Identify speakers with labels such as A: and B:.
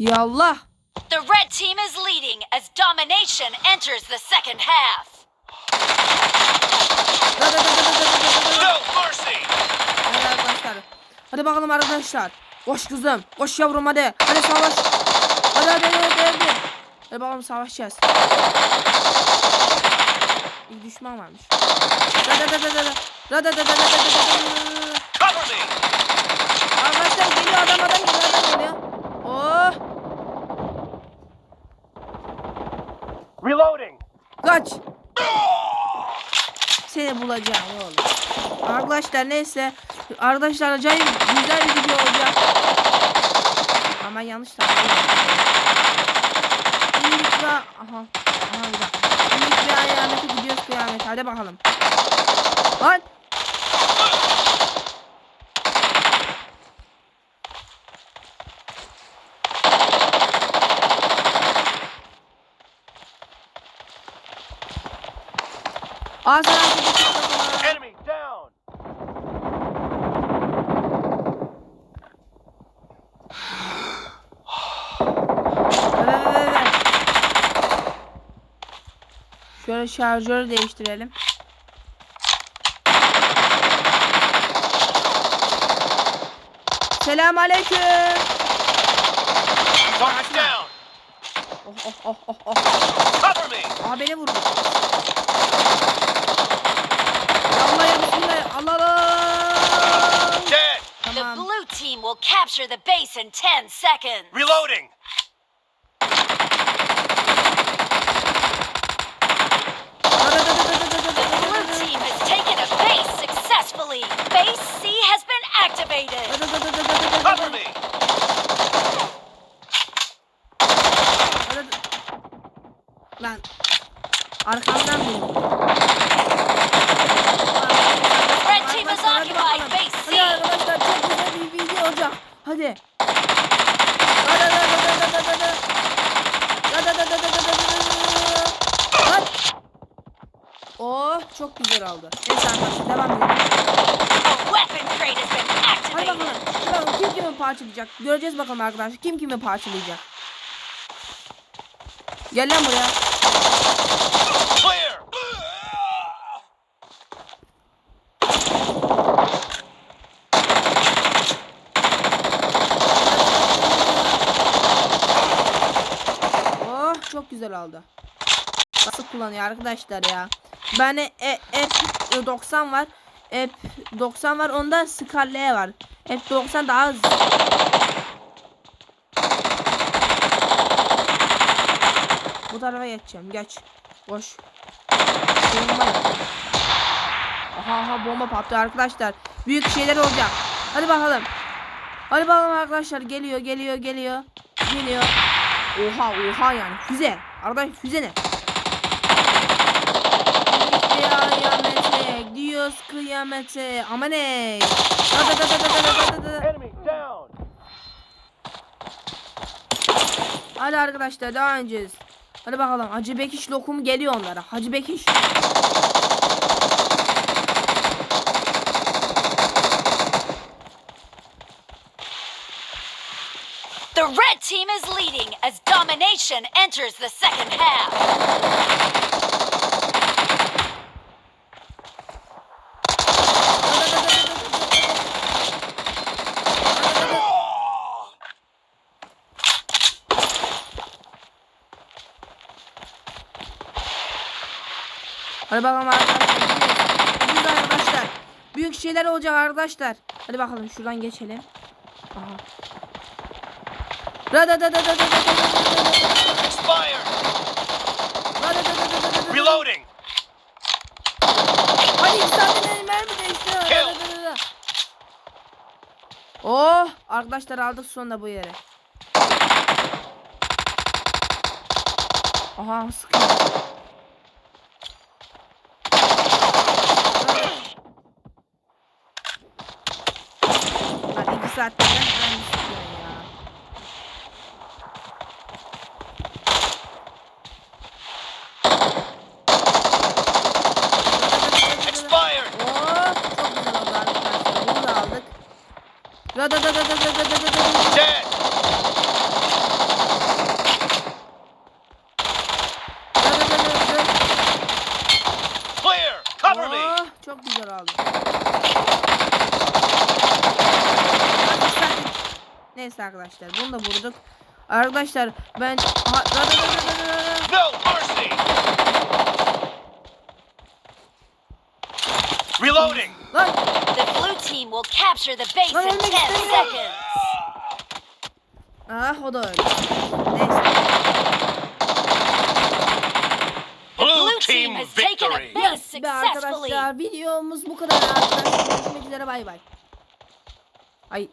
A: Yallah.
B: The red team is leading as domination enters the second half.
C: No mercy.
A: Hadi arkadaşlar. Hadi bakalım arkadaşlar. Koş kızım. Koş yavrum hadi. Hadi savaş. Hadi hadi hadi hadi. Hadi, hadi bakalım savaşacağız. Bir düşman varmış. Arkadaşlar geliyor adam adam geliyor adam geliyor.
C: Reloading!
A: Kaç. Seni bulacağım oğlum. Arkadaşlar neyse. Arkadaşlar acayip güzel bir video olacak. Ama yanlış tarafı. İlk ve... Aha. Aha bir dakika. İlk ve kıyamet. Hadi bakalım. Lan. Ağzına
C: Enemy down!
A: Şöyle şarjörü değiştirelim. Selam aleyküm. Oh oh oh oh oh.
C: Cover me!
A: Aa beni vurdu.
B: Capture the base in 10 seconds.
C: Reloading!
B: The blue team has taken a base successfully. Base C has been activated.
C: Cover me!
A: Lan. Arkamdan mı? Oh çok güzel oldu. Neyse arkadaşlar devam edelim. Hadi bakalım. bakalım kim kimi parçalayacak. Göreceğiz bakalım arkadaşlar. Kim kimi parçalayacak. Gel lan buraya. Oh çok güzel oldu. Nasıl kullanıyor arkadaşlar ya. Bende e, F 90 var. F 90 var. Onda Scarlet var. F 90 daha hızlı. Bu tarafa geçeceğim. Geç. Boş. Bomba. Aha aha bomba patlıyor arkadaşlar. Büyük şeyler olacak. Hadi bakalım. Hadi bakalım arkadaşlar. Geliyor geliyor geliyor. Geliyor. Oha oha yani füze. Arkadaş füze ne? Thanos kıyameti. Aman ey. Da da da da da da da da. Hadi arkadaşlar daha önceyiz. Hadi bakalım Hacı Bekiş lokum geliyor onlara. Hacı Bekiş.
B: The red team is leading as domination enters the second half.
A: Hadi bakalım arkadaşlar. Gidiyoruz arkadaşlar. Büyük şeyler olacak arkadaşlar. Hadi bakalım şuradan geçelim. Aha. Da da da da da da da da.
C: Reloading!
A: Hadi saatten mermi değişti. Oh arkadaşlar aldık sonunda bu yere. Aha sıkıyor. saatlerden aynı çıkıyor ya.
C: Expired.
A: Oo, çok güzel oldu arkadaşlar. Bunu da aldık.
C: Radadadada.
A: Neyse arkadaşlar bunu da vurduk. Arkadaşlar ben Aha, da, da, da, da, da.
C: No mercy. Reloading.
A: Lan
B: The blue team will capture the base
A: Lan
B: in
A: ölmek
B: 10
A: istemiyorum.
B: seconds.
A: ah o da öldü. Neyse.
B: The
C: Blue
B: team
C: victory.
B: successfully.
A: arkadaşlar videomuz bu kadar arkadaşlar. Görüşmek üzere bay bay. Ay